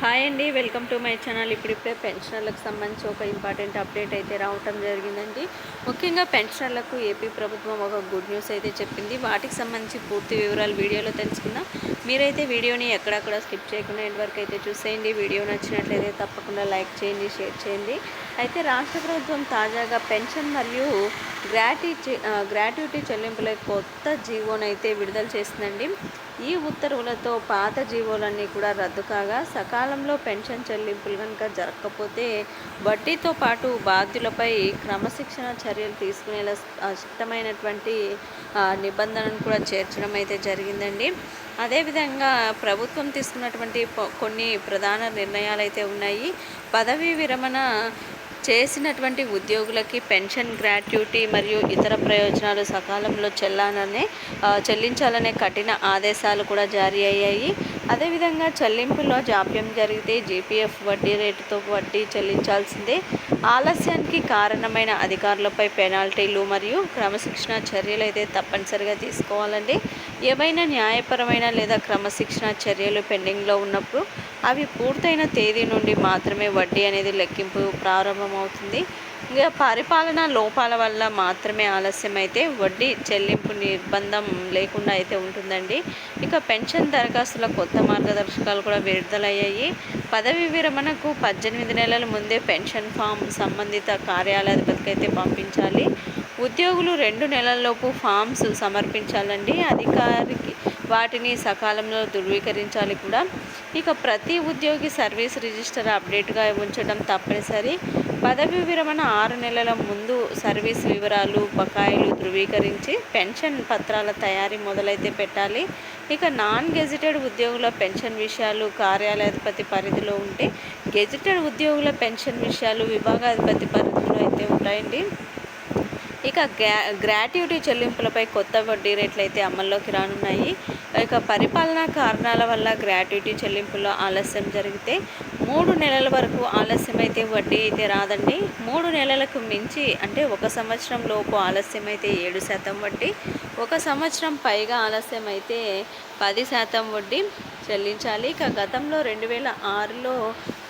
Hi అండి welcome to my channel. ఇప్పుడిప్పుడే పెన్షనర్లకు సంబంధించి ఒక ఇంపార్టెంట్ అప్డేట్ అయితే రావటం జరిగిందండి. ముఖ్యంగా పెన్షనర్లకు ఏపీ ప్రభుత్వం ఒక గుడ్ న్యూస్ అయితే చెప్పింది. వాటికి సంబంధించి పూర్తి వివరాలు వీడియోలో తెలుసుకుందాం. మీరైతే వీడియోని ఎక్కడక్కడ స్కిప్ చేయకుండా ఎండ్ వరకు అయితే చూసేయండి. వీడియో నచ్చినట్లయితే తప్పకుండా లైక్ చేయండి షేర్ చేయండి. అయితే రాష్ట్ర ప్రభుత్వం తాజాగా పెన్షన్ మరియు గ్రాట్యుటీ గ్రాట్యుటీ చెల్లింపుల కొత్త జీవోనైతే విడుదల చేసిందండి. ఈ ఉత్తర్వులతో పాత జీవోలన్నీ కూడా రద్దు కాగా సకాలంలో పెన్షన్ చెల్లింపులు కనుక జరగకపోతే వడ్డీతో పాటు బాధ్యులపై క్రమశిక్షణ చర్యలు తీసుకునేలా స్పష్టమైనటువంటి నిబంధనను కూడా చేర్చడం అయితే జరిగిందండి. అదేవిధంగా ప్రభుత్వం తీసుకున్నటువంటి కొన్ని ప్రధాన నిర్ణయాలు అయితే ఉన్నాయి. పదవీ విరమణ చేసినటువంటి ఉద్యోగులకి పెన్షన్ గ్రాట్యుటీ మరియు ఇతర ప్రయోజనాలు సకాలంలో చెల్లాననే చెల్లించాలనే కఠిన ఆదేశాలు కూడా జారీ అయ్యాయి. అదేవిధంగా చెల్లింపులో జాప్యం జరిగితే జీపీఎఫ్ వడ్డీ రేటుతో వడ్డీ చెల్లించాల్సిందే. ఆలస్యానికి కారణమైన అధికారులపై పెనాల్టీలు మరియు క్రమశిక్షణ చర్యలు అయితే తప్పనిసరిగా తీసుకోవాలండి. ఏవైనా న్యాయపరమైన లేదా క్రమశిక్షణ చర్యలు పెండింగ్లో ఉన్నప్పుడు అవి పూర్తయిన తేదీ నుండి మాత్రమే వడ్డీ అనేది లెక్కింపు ప్రారంభమవుతుంది. ఇక పరిపాలన లోపాల వల్ల మాత్రమే ఆలస్యం అయితే వడ్డీ చెల్లింపు నిర్బంధం లేకుండా అయితే ఉంటుందండి. ఇక పెన్షన్ దరఖాస్తుల కొత్త మార్గదర్శకాలు కూడా విడుదలయ్యాయి. పదవి విరమణకు పద్దెనిమిది నెలల ముందే పెన్షన్ ఫామ్ సంబంధిత కార్యాలయాధిపతికి అయితే పంపించాలి. ఉద్యోగులు రెండు నెలల్లోపు ఫామ్స్ సమర్పించాలండి. అధికారికి వాటిని సకాలంలో ధృవీకరించాలి కూడా. ఇక ప్రతి ఉద్యోగి సర్వీస్ రిజిస్టర్ అప్డేట్గా ఉంచడం తప్పనిసరి. పదవి విరమణ ఆరు నెలల ముందు సర్వీస్ వివరాలు బకాయిలు ధృవీకరించి పెన్షన్ పత్రాల తయారీ మొదలైతే పెట్టాలి. ఇక నాన్ గెజిటెడ్ ఉద్యోగుల పెన్షన్ విషయాలు కార్యాలయాధిపతి పరిధిలో ఉంటే గెజిటెడ్ ఉద్యోగుల పెన్షన్ విషయాలు విభాగాధిపతి పరిధిలో అయితే ఉంటాయండి. ఇక గ్రా గ్రాట్యుటీ చెల్లింపులపై కొత్త వడ్డీ రేట్లు అయితే అమల్లోకి రానున్నాయి. ఇక పరిపాలనా కారణాల వల్ల గ్రాట్యుటీ చెల్లింపుల్లో ఆలస్యం జరిగితే మూడు నెలల వరకు ఆలస్యం అయితే వడ్డీ అయితే రాదండి. మూడు నెలలకు మించి అంటే ఒక సంవత్సరం లోపు ఆలస్యం అయితే ఏడు శాతం వడ్డీ ఒక సంవత్సరం పైగా ఆలస్యం అయితే పది శాతం వడ్డీ చెల్లించాలి. ఇక గతంలో రెండు వేల ఆరులో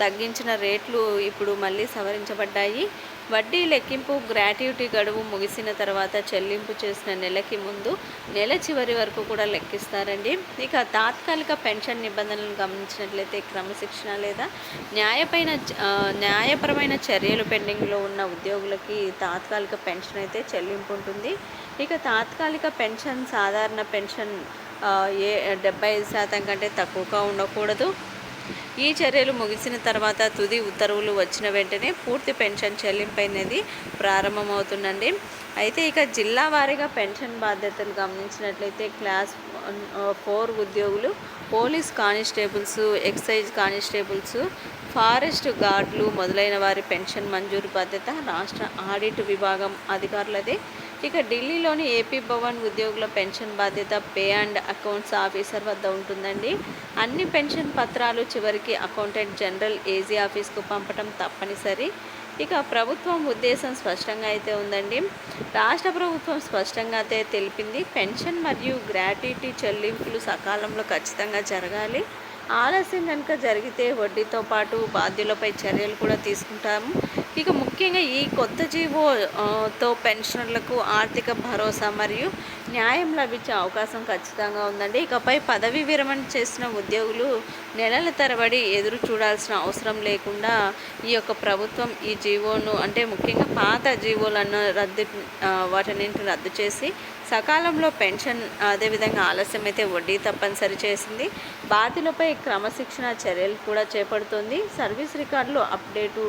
తగ్గించిన రేట్లు ఇప్పుడు మళ్ళీ సవరించబడ్డాయి. వడ్డీ లెక్కింపు గ్రాట్యుటీ గడువు ముగిసిన తర్వాత చెల్లింపు చేసిన నెలకి ముందు నెల చివరి వరకు కూడా లెక్కిస్తారండి. ఇక తాత్కాలిక పెన్షన్ నిబంధనలను గమనించినట్లయితే క్రమశిక్షణ లేదా న్యాయపైన న్యాయపరమైన చర్యలు పెండింగ్లో ఉన్న ఉద్యోగులకి తాత్కాలిక పెన్షన్ అయితే చెల్లింపు ఉంటుంది. ఇక తాత్కాలిక పెన్షన్ సాధారణ పెన్షన్ ఏ డెబ్బై ఐదు శాతం కంటే తక్కువగా ఉండకూడదు. ఈ చర్యలు ముగిసిన తర్వాత తుది ఉత్తర్వులు వచ్చిన వెంటనే పూర్తి పెన్షన్ చెల్లింపు అనేది ప్రారంభమవుతుందండి. అయితే ఇక జిల్లా వారీగా పెన్షన్ బాధ్యతలు గమనించినట్లయితే క్లాస్ ఫోర్ ఉద్యోగులు police constables excise constables forest గార్డులు మొదలైన వారి పెన్షన్ మంజూరు బాధ్యత రాష్ట్ర ఆడిట్ విభాగం అధికారులదే. ఇక ఢిల్లీలోని ఏపీ భవన్ ఉద్యోగుల పెన్షన్ బాధ్యత పే అండ్ అకౌంట్స్ ఆఫీసర్ వద్ద ఉంటుందండి. అన్ని పెన్షన్ పత్రాలు చివరికి అకౌంటెంట్ జనరల్ ఏజీ ఆఫీస్కు పంపటం తప్పనిసరి. ఇక ప్రభుత్వం ఉద్దేశం స్పష్టంగా అయితే ఉందండి. రాష్ట్ర ప్రభుత్వం స్పష్టంగా అయితే తెలిపింది పెన్షన్ మరియు గ్రాట్యుటీ చెల్లింపులు సకాలంలో ఖచ్చితంగా జరగాలి. ఆలస్యం కనుక జరిగితే వడ్డీతో పాటు బాధ్యులపై చర్యలు కూడా తీసుకుంటాము. ఇక ముఖ్యంగా ఈ కొత్త జీవోతో పెన్షనర్లకు ఆర్థిక భరోసా మరియు న్యాయం లభించే అవకాశం ఖచ్చితంగా ఉందండి. ఇకపై పదవి విరమణ చేసిన ఉద్యోగులు నెలల తరబడి ఎదురు చూడాల్సిన అవసరం లేకుండా ఈ యొక్క ప్రభుత్వం ఈ జీవోను అంటే ముఖ్యంగా పాత జీవోలను రద్దు వాటన్నింటిని రద్దు చేసి సకాలంలో పెన్షన్ అదేవిధంగా ఆలస్యం అయితే వడ్డీ తప్పనిసరి చేసింది. బాధ్యులపై క్రమశిక్షణ చర్యలు కూడా చేపడుతుంది. సర్వీస్ రికార్డులు అప్డేటు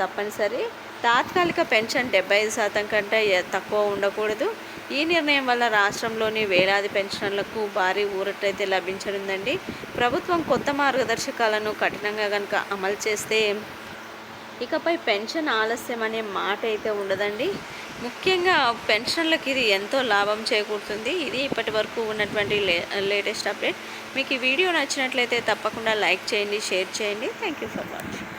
తప్పనిసరి. తాత్కాలిక పెన్షన్ డెబ్బై ఐదు శాతం కంటే తక్కువ ఉండకూడదు. ఈ నిర్ణయం వల్ల రాష్ట్రంలోని వేలాది పెన్షన్లకు భారీ ఊరటైతే లభించనుందండి. ప్రభుత్వం కొత్త మార్గదర్శకాలను కఠినంగా కనుక అమలు చేస్తే ఇకపై పెన్షన్ ఆలస్యం అనే మాట అయితే ఉండదండి. ముఖ్యంగా పెన్షన్లకు ఇది ఎంతో లాభం చేకూరుతుంది. ఇది ఇప్పటి వరకు ఉన్నటువంటి లే లేటెస్ట్ అప్డేట్. మీకు ఈ వీడియో నచ్చినట్లయితే తప్పకుండా లైక్ చేయండి షేర్ చేయండి. Thank you for watching